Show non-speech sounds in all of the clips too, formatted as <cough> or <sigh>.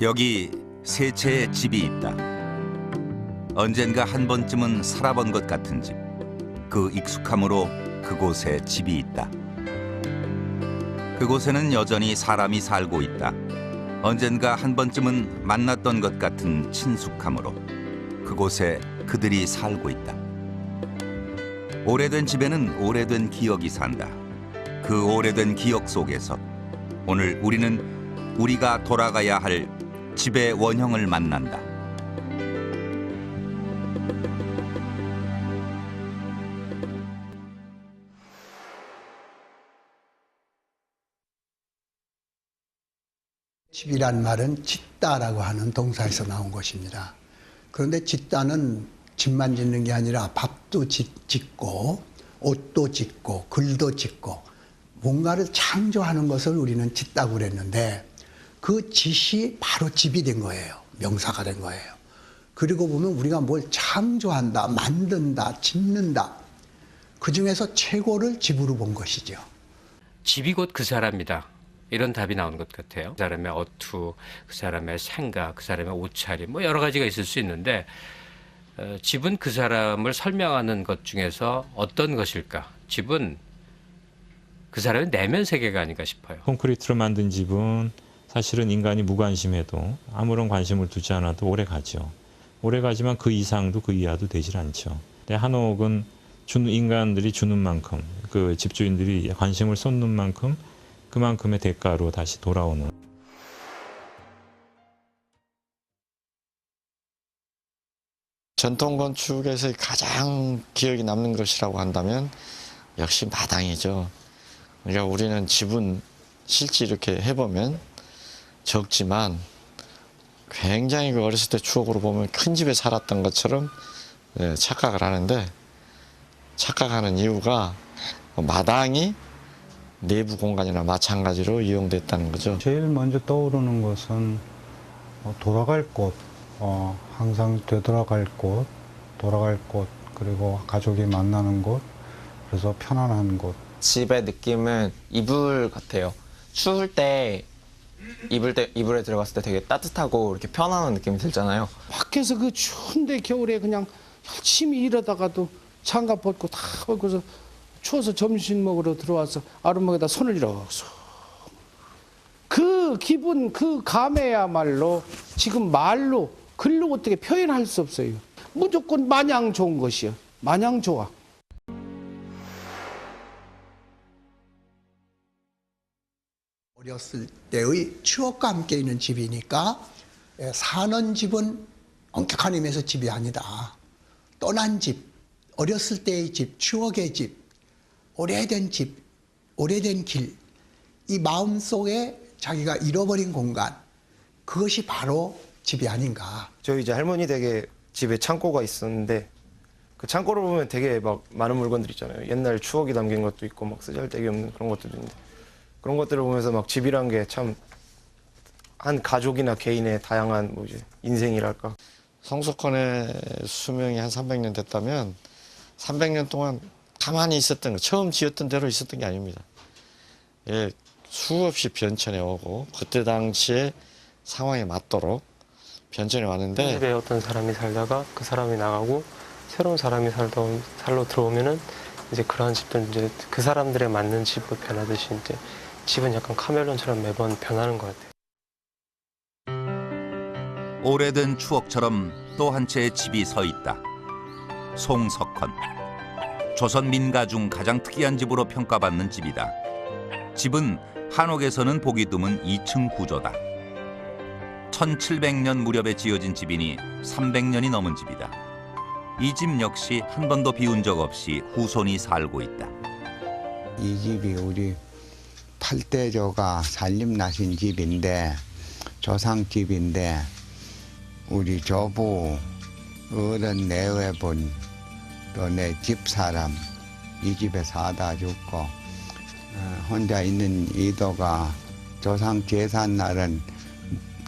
여기 세 채의 집이 있다. 언젠가 한 번쯤은 살아본 것 같은 집. 그 익숙함으로 그곳에 집이 있다. 그곳에는 여전히 사람이 살고 있다. 언젠가 한 번쯤은 만났던 것 같은 친숙함으로 그곳에 그들이 살고 있다. 오래된 집에는 오래된 기억이 산다. 그 오래된 기억 속에서 오늘 우리는 우리가 돌아가야 할 집의 원형을 만난다. 집이란 말은 짓다라고 하는 동사에서 나온 것입니다. 그런데 짓다는 집만 짓는 게 아니라 밥도 짓, 짓고 옷도 짓고 글도 짓고 뭔가를 창조하는 것을 우리는 짓다고 그랬는데 그 짓이 바로 집이 된 거예요. 명사가 된 거예요. 그리고 보면 우리가 뭘 창조한다, 만든다, 짓는다. 그 중에서 최고를 집으로 본 것이죠. 집이 곧 그 사람이다. 이런 답이 나오는 것 같아요. 그 사람의 어투, 그 사람의 생각, 그 사람의 옷차림, 뭐 여러 가지가 있을 수 있는데 어, 집은 그 사람을 설명하는 것 중에서 어떤 것일까? 집은 그 사람의 내면 세계가 아닌가 싶어요. 콘크리트로 만든 집은 사실은 인간이 무관심해도 아무런 관심을 두지 않아도 오래 가죠. 오래 가지만 그 이상도 그 이하도 되질 않죠. 근데 한옥은 주는 인간들이 주는 만큼 그 집주인들이 관심을 쏟는 만큼 그만큼의 대가로 다시 돌아오는 전통 건축에서 가장 기억이 남는 것이라고 한다면 역시 마당이죠. 그러니까 우리는 집은 실제 이렇게 해보면 적지만 굉장히 그 어렸을 때 추억으로 보면 큰 집에 살았던 것처럼 예, 착각을 하는데 착각하는 이유가 마당이 내부 공간이나 마찬가지로 이용됐다는 거죠. 제일 먼저 떠오르는 것은 어, 돌아갈 곳, 어, 항상 되돌아갈 곳, 돌아갈 곳, 그리고 가족이 만나는 곳, 그래서 편안한 곳. 집의 느낌은 이불 같아요. 추울 때 이불 때 이불에 들어갔을 때 되게 따뜻하고 이렇게 편안한 느낌이 들잖아요. 밖에서 그 추운데 겨울에 그냥 열심히 일하다가도 장갑 벗고 다 벗고서 추워서 점심 먹으러 들어와서 아랫목에다 손을 이렇게 쏙. 그 기분 그 감에야말로 지금 말로 글로 어떻게 표현할 수 없어요. 무조건 마냥 좋은 것이요. 마냥 좋아. 어렸을 때의 추억과 함께 있는 집이니까 예, 사는 집은 엄격한 의미에서 집이 아니다. 떠난 집, 어렸을 때의 집, 추억의 집, 오래된 집, 오래된 길, 이 마음 속에 자기가 잃어버린 공간, 그것이 바로 집이 아닌가. 저희 이제 할머니 댁에 집에 창고가 있었는데 그 창고를 보면 되게 막 많은 물건들 있잖아요. 옛날 추억이 담긴 것도 있고 막 쓰잘데기 없는 그런 것들도 있는데 그런 것들을 보면서 막 집이란 게 참 한 가족이나 개인의 다양한 뭐 이제 인생이랄까 성소권의 수명이 한 300년 됐다면 300년 동안 가만히 있었던 거, 처음 지었던 대로 있었던 게 아닙니다. 예, 수없이 변천해 오고 그때 당시에 상황에 맞도록 변천해 왔는데 집에 어떤 사람이 살다가 그 사람이 나가고 새로운 사람이 살다 오- 살러 들어오면은 이제 그러한 집들 이제 그 사람들에 맞는 집으로 변하듯이 이제 집은 약간 카멜론처럼 매번 변하는 것 같아요. 오래된 추억처럼 또 한 채의 집이 서 있다. 송석헌. 조선 민가 중 가장 특이한 집으로 평가받는 집이다. 집은 한옥에서는 보기 드문 2층 구조다. 1700년 무렵에 지어진 집이니 300년이 넘은 집이다. 이 집 역시 한 번도 비운 적 없이 후손이 살고 있다. 이 집이 우리 팔대조가 살림 나신 집인데 조상집인데 우리 조부 어른 내외분 또 내 집사람 이 집에 사다 죽고 어, 혼자 있는 이도가 조상 제산 날은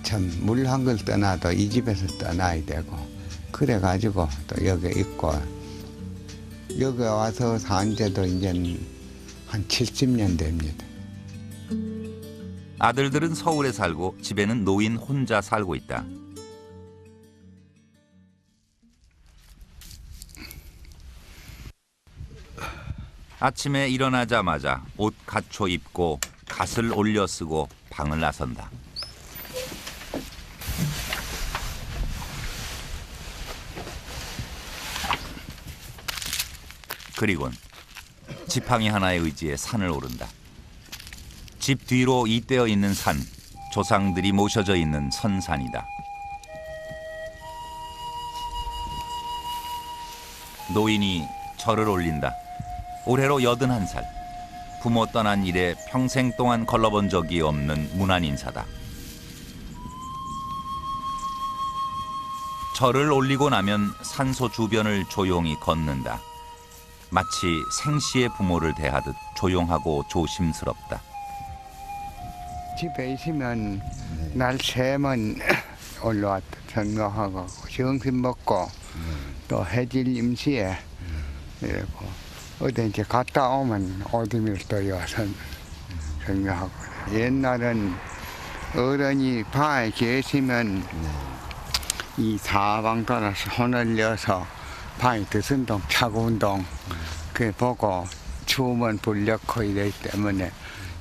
참 물한걸 떠나도 이 집에서 떠나야 되고 그래 가지고 또 여기 있고 여기 와서 산 지도 이제 한 70년 됩니다. 아들들은 서울에 살고 집에는 노인 혼자 살고 있다. 아침에 일어나자마자 옷 갖춰 입고 갓을 올려 쓰고 방을 나선다. 그리곤 지팡이 하나에 의지해 산을 오른다. 집 뒤로 잇대어 있는 산, 조상들이 모셔져 있는 선산이다. 노인이 절을 올린다. 올해로 여든 한 살. 부모 떠난 일에 평생 동안 걸러본 적이 없는 문안 인사다. 절을 올리고 나면 산소 주변을 조용히 걷는다. 마치 생시의 부모를 대하듯 조용하고 조심스럽다. 집에 있으면 날 새면 올라왔다 전거하고 정신 먹고 또 해질 임시에 이러고 어디 이제 갔다 오면 오줌을 또 여서 전거하고 옛날은 어른이 방에 계시면 이 사방 돌아서 손을 넣어서 방에 드신 동 차가운 동 그 보고 추우면 불 넣고 이러기 때문에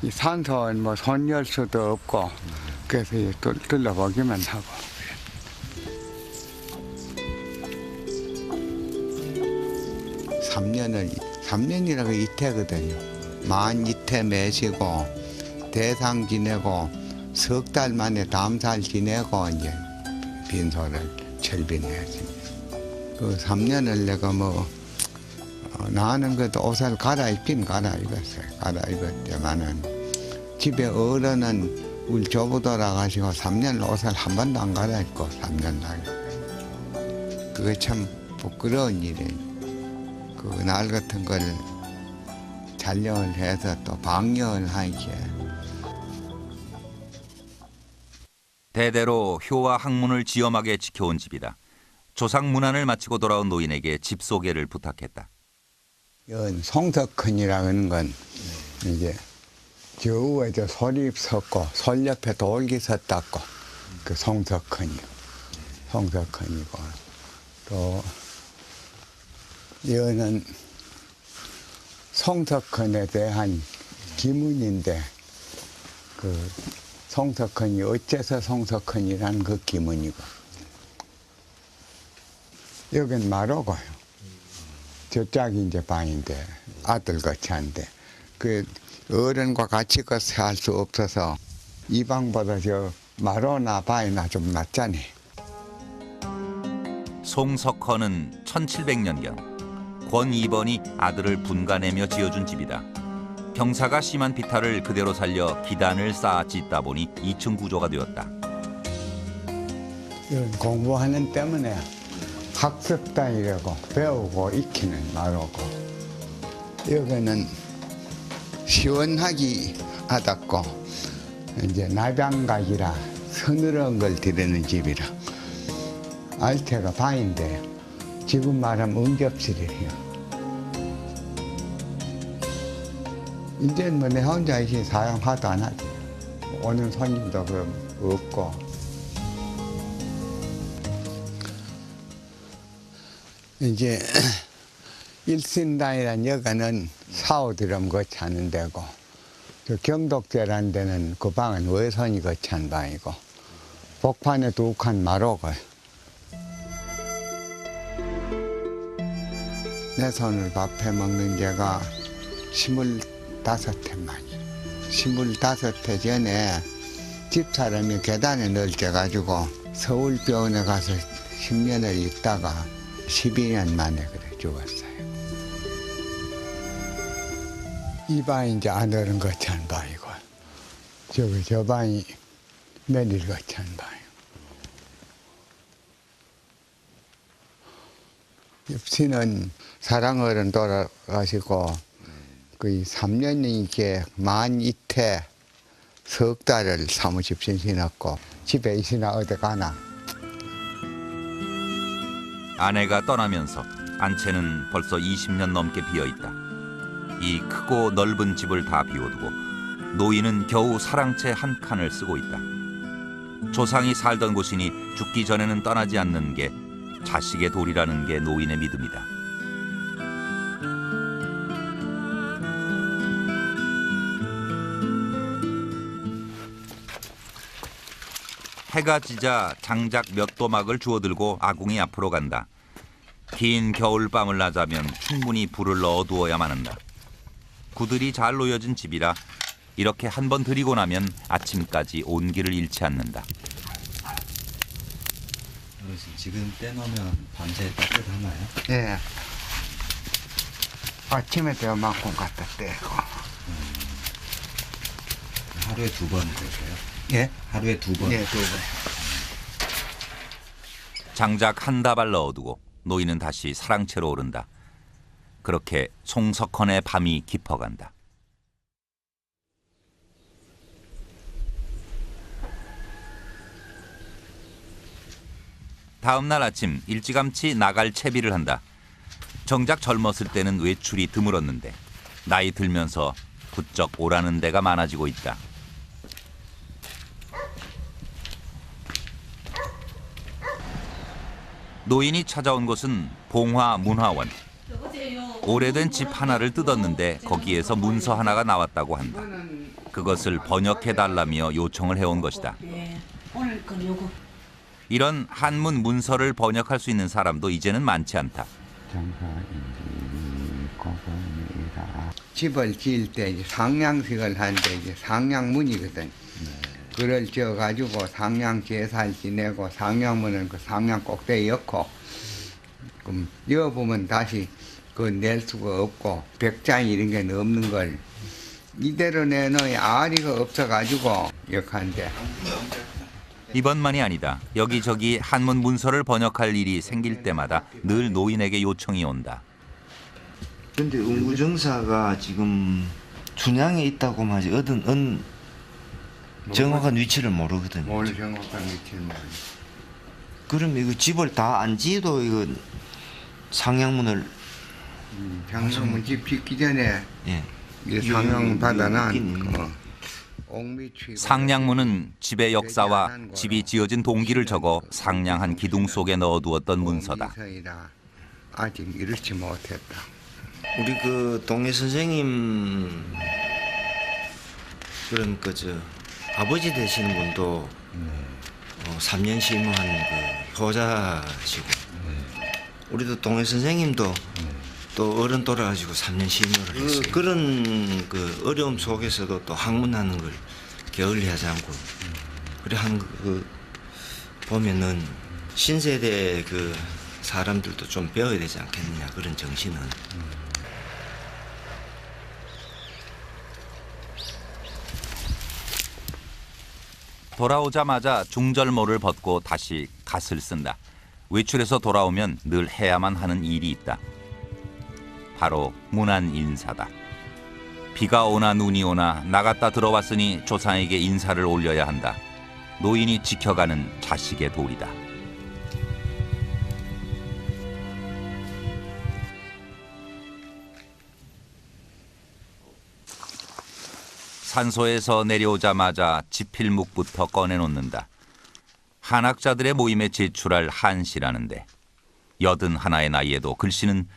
이 산소는 뭐 손열 수도 없고 그래서 이 둘- 둘러보기만 하고 삼년을삼년이라고 이태거든요. 만 이태 매시고 대상 지내고 석 달 만에 담살 지내고 이제 빈소를 철빈했습니다. 그 3년을 내가 뭐 어, 나는 그래도 옷을 갈아입긴 갈아입었어요. 갈아입었지만은 집에 어른은 우리 조부 돌아가시고 3년 옷을 한 번도 안 갈아입고 3년 날. 그게 참 부끄러운 일이에요. 그 날 같은 걸 촬영을 해서 또 방영을 하기에 대대로 효와 학문을 지엄하게 지켜온 집이다. 조상 문안을 마치고 돌아온 노인에게 집 소개를 부탁했다. 이건 송석헌이라는 건 이제 저 위에 저 소립 섰고 솔 옆에 돌기 섰다고 그 송석헌이요. 송석헌이고 또 이거는 송석헌에 대한 기문인데 그 송석헌이 어째서 송석헌이라는 그 기문이고 여긴 마로고요. 저짝이 이제 방인데 아들 거치한데 그 어른과 같이 거서 할수 없어서 이 방보다 저 마로나 바이나 좀 낫잖니. 송석헌은 1700년경 권 2번이 아들을 분간하며 지어준 집이다. 경사가 심한 비탈을 그대로 살려 기단을 쌓아 짓다 보니 2층 구조가 되었다. 공부하는 때문에 학습단이라고 배우고 익히는 마로고 여기는 시원하기 하답고 이제 나병각이라 서늘한 걸 드리는 집이라 알테가 방인데 지금 말하면 응접실이에요. 이제는 뭐내 혼자 이렇게 사용하도 안 하지. 오는 손님도 그럼 없고 이제 <clears throat> 일신당이란 여가는 사오드럼 거치하는 데고 저 경독제라는 데는 그 방은 외선이 거치한 방이고 복판에 두 칸 마로가 내 손을 밥해 먹는 게가 스물다섯 해 만이야. 스물다섯 해 전에 집사람이 계단에 널져가지고 서울병원에 가서 10년을 있다가 12년 만에 그래 죽었어요. 이 방이 이제 아들은 거치한 방이고 저기 저 방이 며느리 거치한 방이고 옆시는 사랑어른 돌아가시고 그 3년이게 만 이태 석 달을 사무집 신신했고 집에 있으나 어디 가나 아내가 떠나면서 안채는 벌써 20년 넘게 비어 있다. 이 크고 넓은 집을 다 비워두고 노인은 겨우 사랑채 한 칸을 쓰고 있다. 조상이 살던 곳이니 죽기 전에는 떠나지 않는 게 자식의 도리라는 게 노인의 믿음이다. 해가 지자 장작 몇 도막을 주워들고 아궁이 앞으로 간다. 긴 겨울밤을 나자면 충분히 불을 넣어두어야만 한다. 구들이 잘 놓여진 집이라 이렇게 한 번 들이고 나면 아침까지 온기를 잃지 않는다. 어르신 지금 떼놓으면 밤새 따뜻하나요? 예. 아침에 때만큼 갖다 떼고. 하루에 두번 그러세요? 예? 하루에 두 번? 예, 두 번. 장작 한 다발 넣어두고 노인은 다시 사랑채로 오른다. 그렇게 송석헌의 밤이 깊어간다. 다음 날 아침 일찌감치 나갈 채비를 한다. 정작 젊었을 때는 외출이 드물었는데 나이 들면서 부쩍 오라는 데가 많아지고 있다. 노인이 찾아온 곳은 봉화 문화원. 오래된 집 하나를 뜯었는데 거기에서 문서 하나가 나왔다고 한다. 그것을 번역해 달라며 요청을 해온 것이다. 이런 한문 문서를 번역할 수 있는 사람도 이제는 많지 않다. 집을 지을 때 이제 상량식을 하는데 이제 상량문이거든. 그걸 지어가지고 상량 제사를 지내고 상량문은 그 상량 꼭대기 엮고 그럼 이어보면 다시 그 낼 수가 없고 벽장 이런 게 없는 걸 이대로 내놓으면 아리가 없어가지고 역한데 이번만이 아니다. 여기저기 한문 문서를 번역할 일이 생길 때마다 늘 노인에게 요청이 온다. 근데 응구정사가 지금 준양에 있다고 하지 어떤 은 정확한 위치를 모르거든요. 뭘 정확한 위치를 모르 그럼 이거 집을 다 안 지어도 이거 상향문을 상량문 집 짓기 전에 예. 이 받아난 있네. 어, 상량문은 집의 역사와 집이 지어진 동기를 적어 상냥한 기둥 속에 넣어두었던 문서다. 아직 이렇지 못했다. 우리 그 동해 선생님 그런 그저 아버지 되시는 분도 어, 3년 심무한 그 효자시고 우리도 동해 선생님도 또 어른 돌아가지고 3년 심무를 했어요. 그, 그런 그 어려움 속에서도 또 학문하는 걸 게을리하지 않고 그래 한그 보면은 신세대 그 사람들도 좀 배워야 되지 않겠느냐 그런 정신은 돌아오자마자 중절모를 벗고 다시 갓을 쓴다. 외출해서 돌아오면 늘 해야만 하는 일이 있다. 바로 문안 인사다. 비가 오나 눈이 오나 나갔다 들어왔으니 조상에게 인사를 올려야 한다. 노인이 지켜가는 자식의 도리다. 산소에서 내려오자마자 지필묵부터 꺼내놓는다. 한학자들의 모임에 제출할 한시라는데 여든 하나의 나이에도 글씨는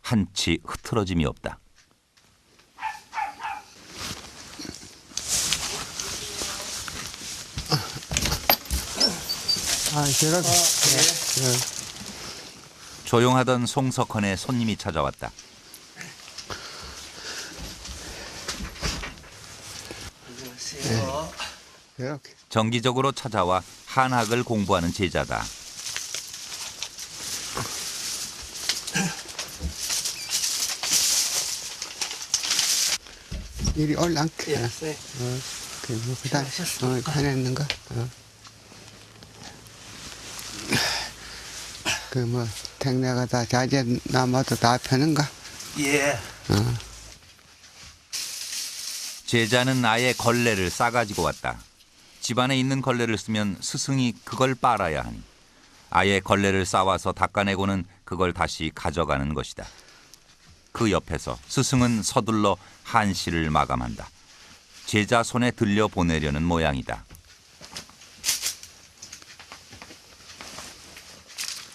한치 흐트러짐이 없다. 아, 제가 조용하던 송석헌의 손님이 찾아왔다. 이렇게 정기적으로 찾아와 한학을 공부하는 제자다. 이리 올랑게. 어, 그 뭐 그 다음 어, 편했는 거. 어. 그 뭐 택내가 다 자재 남아도 다 펴는가? 예. 어. 제자는 아예 걸레를 싸가지고 왔다. 집안에 있는 걸레를 쓰면 스승이 그걸 빨아야 하니 아예 걸레를 싸와서 닦아내고는 그걸 다시 가져가는 것이다. 그 옆에서 스승은 서둘러 한시를 마감한다. 제자 손에 들려 보내려는 모양이다.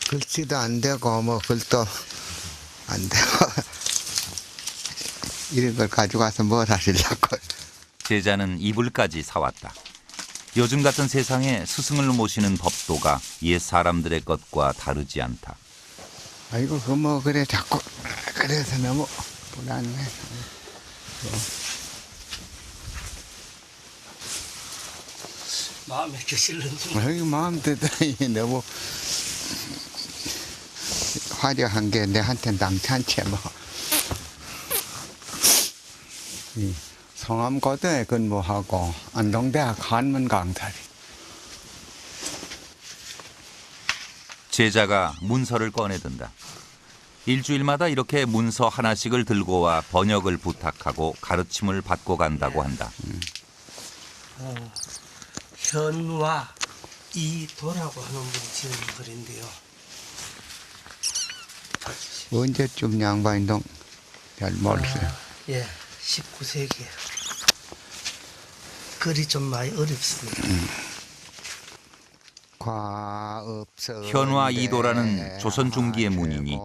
글씨도 안 되고 뭐 글도 안 되고 <laughs> 이런 걸 가져가서 뭘 하시려고 제자는 이불까지 사왔다. 요즘 같은 세상에 스승을 모시는 법도가 옛 사람들의 것과 다르지 않다. 아이고 그 뭐 그래 자꾸 그래서 너무 불안해. 마음에 드실는지 여기 마음 되더니 너무 화려한 게 내한테 당찬체 뭐. 이 성암고등에 근무하고 안동대학 한문 강사리 제자가 문서를 꺼내든다. 일주일마다 이렇게 문서 하나씩을 들고 와 번역을 부탁하고 가르침을 받고 간다고 한다. 어, 현와 이도라고 하는 분이 지은 글인데요. 언제쯤 양반동 잘 모르겠어요 예, 19세기. 글이 좀 많이 어렵습니다. 현화 이도라는 조선 중기의 문인이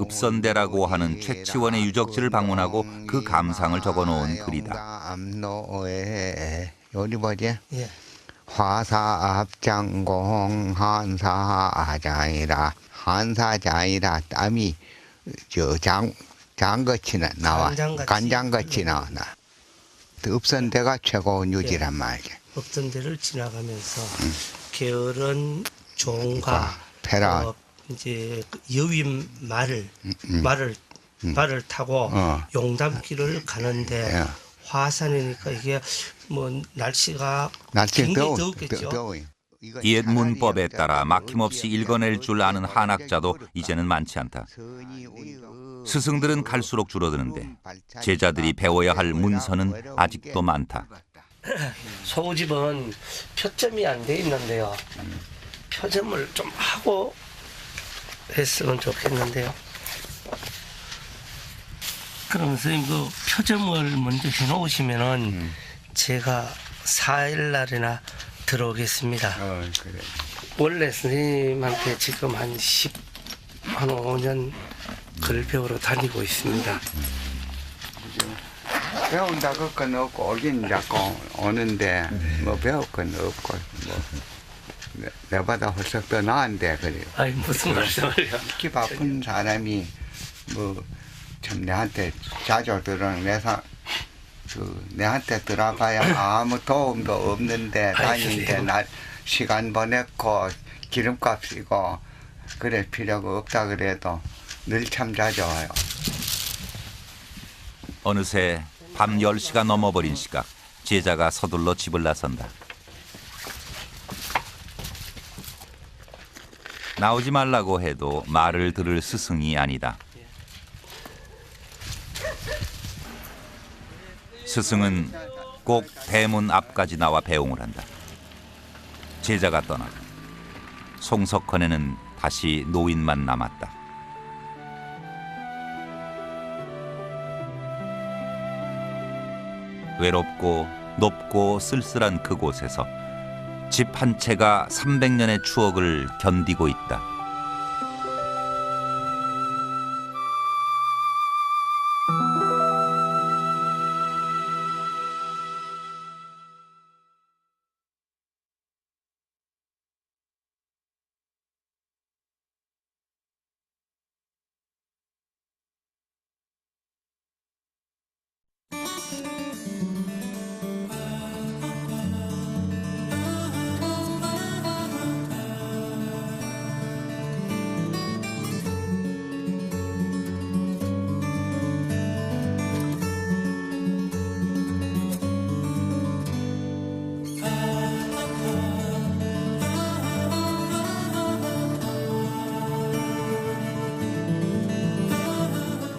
읍선대라고 하는 최치원의 유적지를 방문하고 그 감상을 적어놓은 글이다. 예. 화사압장공 한사자이라 한사자이라 땀이 저장 장거치 나 나와 간장같이. 간장같이 나와 나 읍선대가 최고운 유지란 말이야. 없던 데를 지나가면서 게으른 종과 페라. 어, 이제 그 여윈 말을 음. 말을 말을 타고 어. 용담길을 가는데 예. 화산이니까 이게 뭐 날씨가 날씨 굉장히 더워 더웠겠죠. 더워요. 옛 문법에 따라 막힘없이 읽어낼 줄 아는 한학자도 이제는 많지 않다. 스승들은 갈수록 줄어드는데 제자들이 배워야 할 문서는 아직도 많다. <laughs> 소집은 표점이 안 돼 있는데요. 표점을 좀 하고 했으면 좋겠는데요. 그럼 선생님 그 표점을 먼저 해놓으시면은 제가 4일 날이나 들어오겠습니다. 어, 그래. 원래 선생님한테 지금 한 10, 한 5년 글 배우러 다니고 있습니다. 배운다고 건 없고 오긴 자꾸 오는데 뭐 배울 건 없고 뭐 내- 내보다 훨씬 더 나은데 그래요. 아니 무슨 말씀을요? 특히 바쁜 사람이 뭐 참 내한테 자주 들어오는 내사 그 내한테 들어가야 <coughs> 아무 도움도 없는데 다니는데 나 시간 보냈고 기름값 쓰고 그래 필요가 없다 그래도 늘참 자주 와요. 어느새 밤 10시가 넘어버린 시각 제자가 서둘러 집을 나선다. 나오지 말라고 해도 말을 들을 스승이 아니다. 스승은 꼭 대문 앞까지 나와 배웅을 한다. 제자가 떠나고 송석헌에는 다시 노인만 남았다. 외롭고 높고 쓸쓸한 그곳에서 집 한 채가 300년의 추억을 견디고 있다.